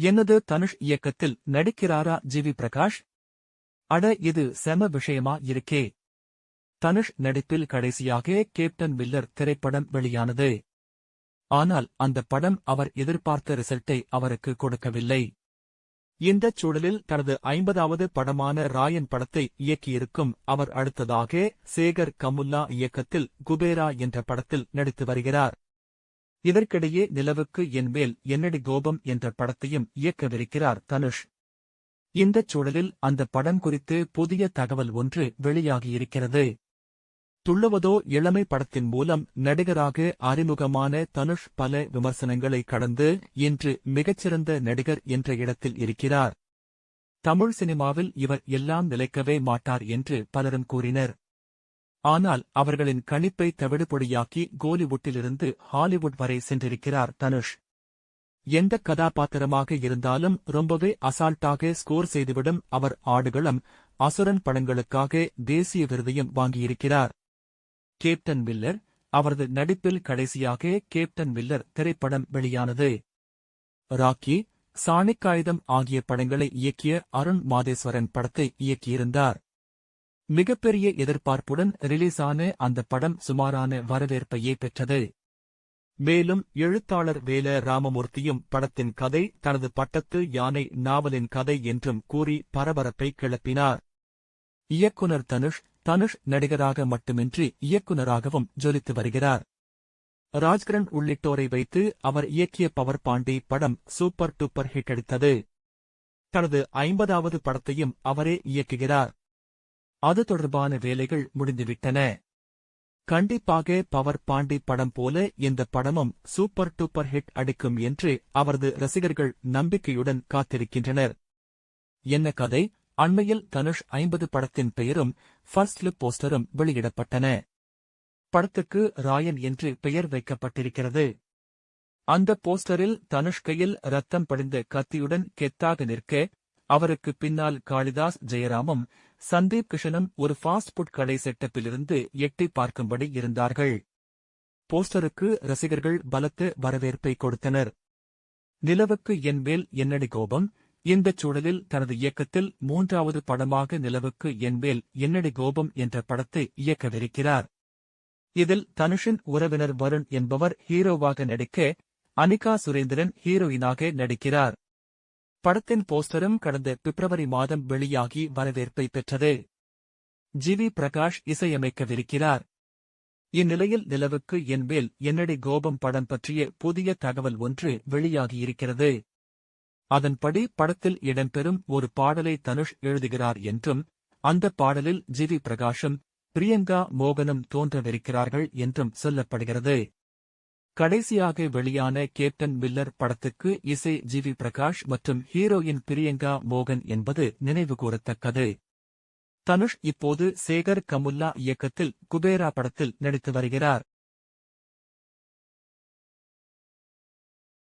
என்னது தனுஷ் இயக்கத்தில் நடிக்கிறாரா ஜிவி பிரகாஷ்? அட இது செம விஷயமா இருக்கே. தனுஷ் நடிப்பில் கடைசியாக கேப்டன் மில்லர் திரைப்படம் வெளியானது. ஆனால் அந்த படம் அவர் எதிர்பார்த்த ரிசல்ட்டை அவருக்கு கொடுக்கவில்லை. இந்தச் சூழலில் தனது ஐம்பதாவது படமான ராயன் படத்தை இயக்கியிருக்கும் அவர் அடுத்ததாக சேகர் கமுல்லா இயக்கத்தில் குபேரா என்ற படத்தில் நடித்து வருகிறார். இதற்கிடையே நிலவுக்கு என்மேல் என்னடி கோபம் என்ற படத்தையும் இயக்கவிருக்கிறார் தனுஷ். இந்தச் சூழலில் அந்த படம் குறித்து புதிய தகவல் ஒன்று வெளியாகியிருக்கிறது. துள்ளுவதோ இளமை படத்தின் மூலம் நடிகராக அறிமுகமான தனுஷ் பல விமர்சனங்களை கடந்து இன்று மிகச்சிறந்த நடிகர் என்ற இடத்தில் இருக்கிறார். தமிழ் சினிமாவில் இவர் எல்லாம் நிலைக்கவே மாட்டார் என்று பலரும் கூறினர். ஆனால் அவர்களின் கணிப்பை தவிடுபொடியாக்கி கோலிவுட்டிலிருந்து ஹாலிவுட் வரை சென்றிருக்கிறார் தனுஷ். எந்த கதாபாத்திரமாக இருந்தாலும் ரொம்பவே அசால்ட்டாக ஸ்கோர் செய்துவிடும் அவர் ஆடுகளம் அசுரன் படங்களுக்காக தேசிய விருதையும் வாங்கியிருக்கிறார். கேப்டன் மில்லர் அவரது நடிப்பில் கடைசியாக கேப்டன் மில்லர் திரைப்படம் வெளியானது. ராக்கி சாணிக்காயுதம் ஆகிய படங்களை இயக்கிய அருண் மாதேஸ்வரன் படத்தை இயக்கியிருந்தார். மிகப்பெரிய எதிர்பார்ப்புடன் ரிலீஸான அந்த படம் சுமாரான வரவேற்பையே பெற்றது. மேலும் எழுத்தாளர் வேல ராமமூர்த்தியும் படத்தின் கதை தனது பட்டத்து யானை நாவலின் கதை என்றும் கூறி பரபரப்பை கிளப்பினார். இயக்குனர் தனுஷ் தனுஷ் நடிகராக மட்டுமின்றி இயக்குனராகவும் ஜொலித்து வருகிறார். ராஜ்கிரண் உள்ளிட்டோரை வைத்து அவர் இயக்கிய பவர் பாண்டி படம் சூப்பர் டூப்பர் ஹிட் அடித்தது. தனது ஐம்பதாவது படத்தையும் அவரே இயக்குகிறார். அது தொடர்பான வேலைகள் முடிந்துவிட்டன. கண்டிப்பாக பவர் பாண்டி படம் போல இந்த படமும் சூப்பர் டூப்பர் ஹிட் அடிக்கும் என்று அவரது ரசிகர்கள் நம்பிக்கையுடன் காத்திருக்கின்றனர். என்ன கதை? அண்மையில் தனுஷ் ஐம்பது படத்தின் பெயரும் ஃபர்ஸ்ட் லுக் போஸ்டரும் வெளியிடப்பட்டன. படத்துக்கு ராயன் என்று பெயர் வைக்கப்பட்டிருக்கிறது. அந்த போஸ்டரில் தனுஷ் கையில் ரத்தம் படிந்த கத்தியுடன் கெத்தாக நிற்க அவருக்கு பின்னால் காளிதாஸ் ஜெயராமும் சந்தீப் கிஷனும் ஒரு ஃபாஸ்ட் ஃபுட் கடை செட்டப்பிலிருந்து எட்டி பார்க்கும்படி இருந்தார்கள். போஸ்டருக்கு ரசிகர்கள் பலத்த வரவேற்பை கொடுத்தனர். நிலவுக்கு என் மேல் என்னடி கோபம்? இந்தச் சூழலில் தனது இயக்கத்தில் மூன்றாவது படமாக நிலவுக்கு என் மேல் என்னடி கோபம் என்ற படத்தை இயக்கவிருக்கிறார். இதில் தனுஷின் உறவினர் வருண் என்பவர் ஹீரோவாக நடிக்க அனிகா சுரேந்திரன் ஹீரோயினாக நடிக்கிறார். படத்தின் போஸ்டரும் கடந்த பிப்ரவரி மாதம் வெளியாகி வரவேற்பை பெற்றது. ஜிவி பிரகாஷ் இசையமைக்கவிருக்கிறார். இந்நிலையில் நிலவுக்கு என்மேல் என்னடி கோபம் படம் பற்றிய புதிய தகவல் ஒன்று வெளியாகியிருக்கிறது அதன்படி படத்தில் இடம்பெறும் ஒரு பாடலை தனுஷ் எழுதுகிறார் என்றும் அந்த பாடலில் ஜிவி பிரகாஷும் பிரியங்கா மோகனும் தோன்றவிருக்கிறார்கள் என்றும் சொல்லப்படுகிறது. கடைசியாக வெளியான கேப்டன் மில்லர் படத்துக்கு இசை ஜிவி பிரகாஷ் மற்றும் ஹீரோயின் பிரியங்கா மோகன் என்பது நினைவுகூரத்தக்கது தனுஷ் இப்போது சேகர் கமுல்லா இயக்கத்தில் குபேரா படத்தில் நடித்து வருகிறார்.